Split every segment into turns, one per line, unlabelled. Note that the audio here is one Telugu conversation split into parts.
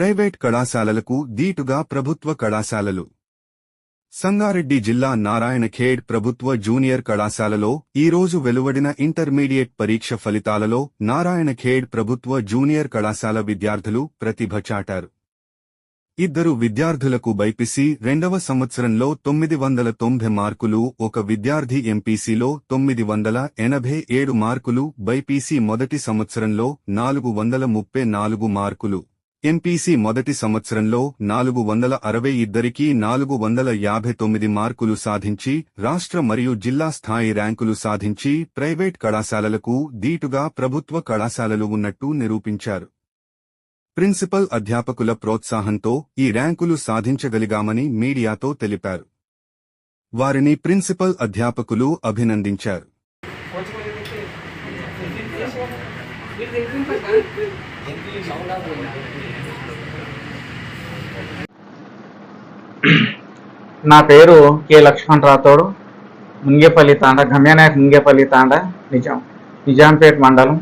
ప్రైవేట్ కళాశాలలకు దీటుగా ప్రభుత్వ కళాశాలలు. సంగారెడ్డి జిల్లా నారాయణఖేడ్ ప్రభుత్వ జూనియర్ కళాశాలలో ఈ రోజు వెలువడిన ఇంటర్మీడియట్ పరీక్ష ఫలితాలలో నారాయణఖేడ్ ప్రభుత్వ జూనియర్ కళాశాల విద్యార్థులు ప్రతిభ చాటారు. ఇద్దరు విద్యార్థులకు బైపిసి రెండవ సంవత్సరంలో తొమ్మిది వందల తొంభై మార్కులు ఒక విద్యార్థి ఎంపీసీలో తొమ్మిది వందల ఎనభై ఏడు మార్కులు బైపీసీ మొదటి సంవత్సరంలో నాలుగు వందల ముప్పై నాలుగు మార్కులు. ఎన్పీసీ మొదటి సంవత్సరంలో నాలుగు వందల అరవై ఇద్దరికి నాలుగు వందల యాభై తొమ్మిది మార్కులు సాధించి రాష్ట్ర మరియు జిల్లా స్థాయి ర్యాంకులు సాధించి ప్రైవేట్ కళాశాలలకు దీటుగా ప్రభుత్వ కళాశాలలు ఉన్నట్టు నిరూపించారు. ప్రిన్సిపల్ అధ్యాపకుల ప్రోత్సాహంతో ఈ ర్యాంకులు సాధించగలిగామని మీడియాతో తెలిపారు. వారిని ప్రిన్సిపల్ అధ్యాపకులు అభినందించారు.
నా పేరు కె లక్ష్మణ్ రాథోడు ముంగేపల్లి తాండ గమ్యనాయక్ ముంగేపల్లి తాండ నిజాం నిజాంపేట్ మండలం.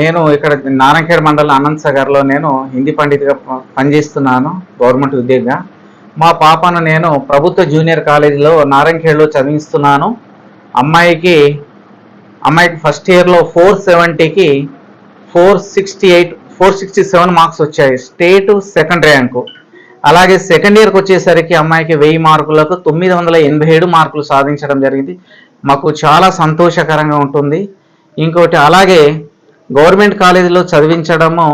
నేను ఇక్కడ నారాయణఖేడ్ మండలం అనంత్ సాగర్లో నేను హిందీ పండితుగా పనిచేస్తున్నాను గవర్నమెంట్ ఉద్యోగిగా. మా పాపను నేను ప్రభుత్వ జూనియర్ కాలేజీలో నారాయణఖేడ్లో చదివిస్తున్నాను. అమ్మాయికి అమ్మాయికి ఫస్ట్ ఇయర్లో four సెవెంటీకి four sixty eight four sixty seven marks వచ్చాయి. స్టేట్ సెకండ్ ర్యాంకు అలాగే సెకండ్ ఇయర్కి వచ్చేసరికి అమ్మాయికి వెయ్యి మార్కులకు తొమ్మిది వందల ఎనభై ఏడు మార్కులు సాధించడం జరిగింది. మాకు చాలా సంతోషకరంగా ఉంటుంది. ఇంకోటి అలాగే గవర్నమెంట్ కాలేజీలో చదివించడము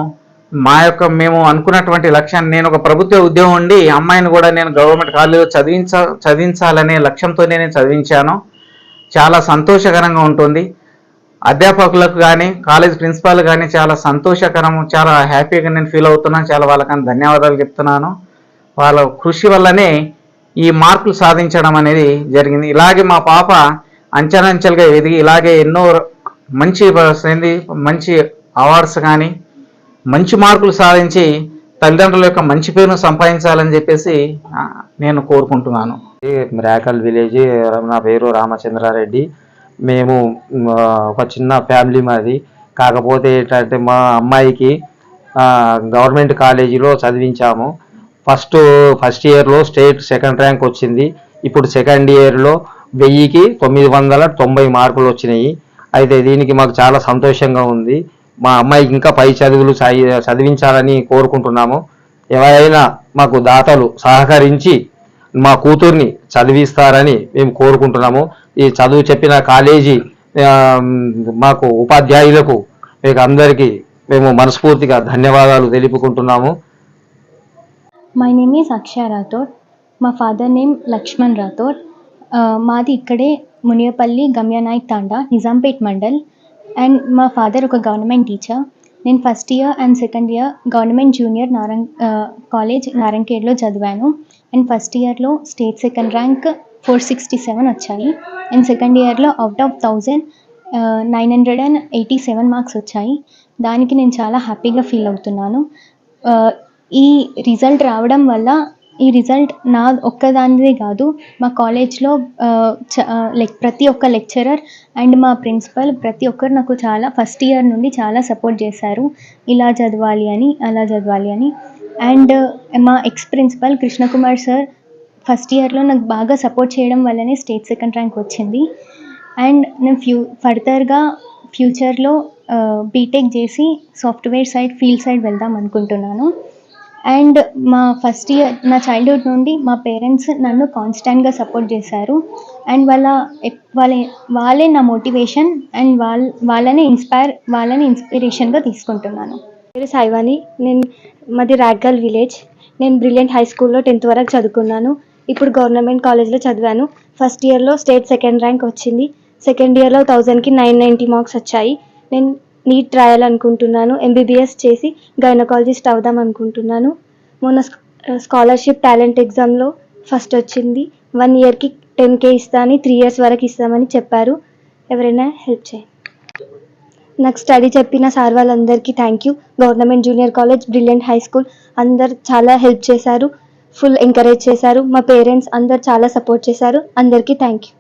మా యొక్క మేము అనుకున్నటువంటి లక్ష్యాన్ని నేను ఒక ప్రభుత్వ ఉద్యోగం ఉండి అమ్మాయిని కూడా నేను గవర్నమెంట్ కాలేజీలో చదివించ చదివించాలనే లక్ష్యంతో నేను చదివించాను. చాలా సంతోషకరంగా ఉంటుంది. అధ్యాపకులకు కానీ కాలేజ్ ప్రిన్సిపాల్ కానీ చాలా సంతోషకరం చాలా హ్యాపీగా నేను ఫీల్ అవుతున్నాను. చాలా వాళ్ళకని ధన్యవాదాలు చెప్తున్నాను. వాళ్ళ కృషి వల్లనే ఈ మార్కులు సాధించడం అనేది జరిగింది. ఇలాగే మా పాప అంచెలంచెలుగా ఎదిగి ఇలాగే ఎన్నో మంచి మంచి అవార్డ్స్ కానీ మంచి మార్కులు సాధించి తల్లిదండ్రుల యొక్క మంచి పేరును సంపాదించాలని చెప్పేసి నేను కోరుకుంటున్నాను.
మిరాకల్ విలేజ్ నా పేరు రామచంద్రారెడ్డి. మేము ఒక చిన్న ఫ్యామిలీ మాది. కాకపోతే ఏంటంటే మా అమ్మాయికి గవర్నమెంట్ కాలేజీలో చదివించాము. ఫస్ట్ ఫస్ట్ ఇయర్లో స్టేట్ సెకండ్ ర్యాంక్ వచ్చింది. ఇప్పుడు సెకండ్ ఇయర్లో వెయ్యికి తొమ్మిది వందల తొంభై మార్కులు వచ్చినాయి. అయితే దీనికి మాకు చాలా సంతోషంగా ఉంది. మా అమ్మాయికి ఇంకా పై చదువులు చదివించాలని కోరుకుంటున్నాము. ఎవరైనా మాకు దాతలు సహకరించి మా కూతుర్ని చదివిస్తారని మేము కోరుకుంటున్నాము. ఈ చదువు చెప్పిన కాలేజీ మాకు ఉపాధ్యాయులకు మీకు అందరికీ మేము మనస్ఫూర్తిగా ధన్యవాదాలు తెలుపుకుంటున్నాము.
My name is Akshaya Rathod మా ఫాదర్ నేమ్ లక్ష్మణ్ రాథోడ్ మాది ఇక్కడే మునియపల్లి గమ్యానాయక్ తాండా నిజాంపేట్ మండల్. అండ్ మా ఫాదర్ ఒక గవర్నమెంట్ టీచర్ నేను first year and second year government junior Narang uh, college నారంకేడ్లో చదివాను. అండ్ ఫస్ట్ ఇయర్లో state second rank four sixty seven వచ్చాయి. అండ్ సెకండ్ ఇయర్లో out of thousand nine hundred and eighty seven marks వచ్చాయి. దానికి నేను చాలా హ్యాపీగా ఫీల్ అవుతున్నాను. Uh, ఈ రిజల్ట్ రావడం వల్ల ఈ రిజల్ట్ నా ఒక్కదానిదే కాదు మా కాలేజ్లో లైక్ uh, uh, ప్రతి ఒక్క లెక్చరర్ అండ్ మా ప్రిన్సిపల్ ప్రతి ఒక్కరు నాకు చాలా ఫస్ట్ ఇయర్ నుండి చాలా సపోర్ట్ చేశారు. ఇలా చదవాలి అని అలా చదవాలి అని. అండ్ మా ex principal Krishnakumar sir first ఇయర్లో నాకు బాగా సపోర్ట్ చేయడం వల్లనే స్టేట్ సెకండ్ ర్యాంక్ వచ్చింది. అండ్ నేను ఫ్యూ ఫర్దర్గా ఫ్యూచర్లో బీటెక్ చేసి సాఫ్ట్వేర్ సైడ్ ఫీల్డ్ సైడ్ వెళ్దాం అనుకుంటున్నాను. అండ్ మా ఫస్ట్ ఇయర్ నా చైల్డ్హుడ్ నుండి మా పేరెంట్స్ నన్ను కాన్స్టాంట్గా సపోర్ట్ చేశారు. అండ్ వాళ్ళ వాళ్ళ వాళ్ళే నా మోటివేషన్ అండ్ వాళ్ళ వాళ్ళని ఇన్స్పైర్ వాళ్ళని ఇన్స్పిరేషన్గా తీసుకుంటున్నాను.
పేరు సాయివాణి. నేను మాది రాగల్ విలేజ్. నేను బ్రిలియంట్ హై స్కూల్లో టెన్త్ వరకు చదువుకున్నాను. ఇప్పుడు గవర్నమెంట్ కాలేజ్లో చదివాను. ఫస్ట్ ఇయర్లో స్టేట్ సెకండ్ ర్యాంక్ వచ్చింది. సెకండ్ ఇయర్లో థౌజండ్కి నైన్ నైంటీ మార్క్స్ వచ్చాయి. నేను నీట్ రాయాలనుకుంటున్నాను ఎంబీబీఎస్ చేసి గైనకాలజిస్ట్ అవుదాం అనుకుంటున్నాను. మొన్న స్కాలర్షిప్ టాలెంట్ ఎగ్జామ్లో ఫస్ట్ వచ్చింది. వన్ ఇయర్కి టెన్ కే ఇస్తాను త్రీ ఇయర్స్ వరకు ఇస్తామని చెప్పారు. ఎవరైనా హెల్ప్ చేయండి. నాకు స్టడీ చెప్పిన సార్ వాళ్ళందరికీ thank you government junior college brilliant high school అందరు చాలా హెల్ప్ చేశారు. ఫుల్ ఎంకరేజ్ చేశారు. మా పేరెంట్స్ అందరు చాలా సపోర్ట్ చేశారు. అందరికీ థ్యాంక్ యూ